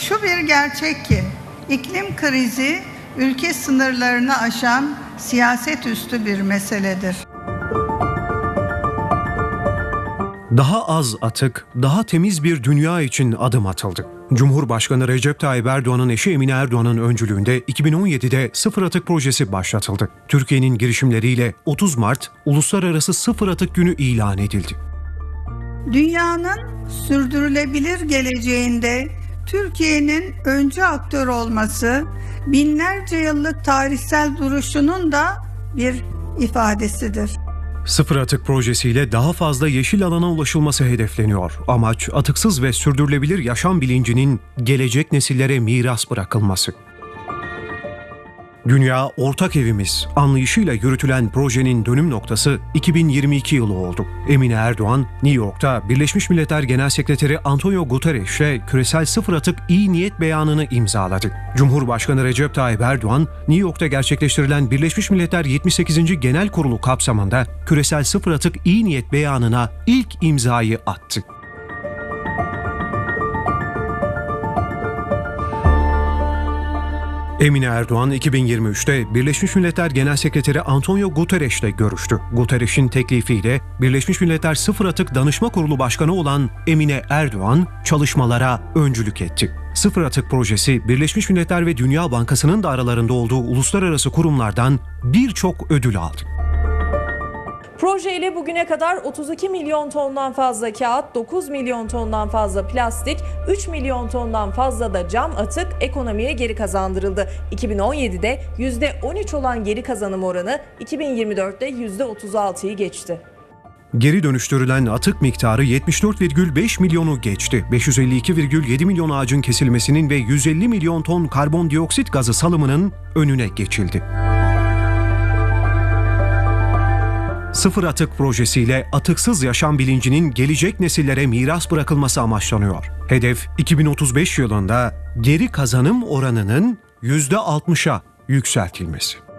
Şu bir gerçek ki iklim krizi ülke sınırlarını aşan siyaset üstü bir meseledir. Daha az atık, daha temiz bir dünya için adım atıldı. Cumhurbaşkanı Recep Tayyip Erdoğan'ın eşi Emine Erdoğan'ın öncülüğünde 2017'de sıfır atık projesi başlatıldı. Türkiye'nin girişimleriyle 30 Mart Uluslararası Sıfır Atık Günü ilan edildi. Dünyanın sürdürülebilir geleceğinde Türkiye'nin öncü aktör olması binlerce yıllık tarihsel duruşunun da bir ifadesidir. Sıfır atık projesiyle daha fazla yeşil alana ulaşılması hedefleniyor. Amaç atıksız ve sürdürülebilir yaşam bilincinin gelecek nesillere miras bırakılması. Dünya ortak evimiz anlayışıyla yürütülen projenin dönüm noktası 2022 yılı oldu. Emine Erdoğan, New York'ta Birleşmiş Milletler Genel Sekreteri Antonio Guterres'le küresel sıfır atık iyi niyet beyanını imzaladı. Cumhurbaşkanı Recep Tayyip Erdoğan, New York'ta gerçekleştirilen Birleşmiş Milletler 78. Genel Kurulu kapsamında küresel sıfır atık iyi niyet beyanına ilk imzayı attı. Emine Erdoğan 2023'te Birleşmiş Milletler Genel Sekreteri Antonio Guterres'le görüştü. Guterres'in teklifiyle Birleşmiş Milletler Sıfır Atık Danışma Kurulu Başkanı olan Emine Erdoğan çalışmalara öncülük etti. Sıfır Atık projesi Birleşmiş Milletler ve Dünya Bankası'nın da aralarında olduğu uluslararası kurumlardan birçok ödül aldı. Proje ile bugüne kadar 32 milyon tondan fazla kağıt, 9 milyon tondan fazla plastik, 3 milyon tondan fazla da cam atık ekonomiye geri kazandırıldı. 2017'de %13 olan geri kazanım oranı 2024'te %36'yı geçti. Geri dönüştürülen atık miktarı 74,5 milyonu geçti. 552,7 milyon ağacın kesilmesinin ve 150 milyon ton karbondioksit gazı salımının önüne geçildi. Sıfır Atık projesiyle atıksız yaşam bilincinin gelecek nesillere miras bırakılması amaçlanıyor. Hedef 2035 yılında geri kazanım oranının %60'a yükseltilmesi.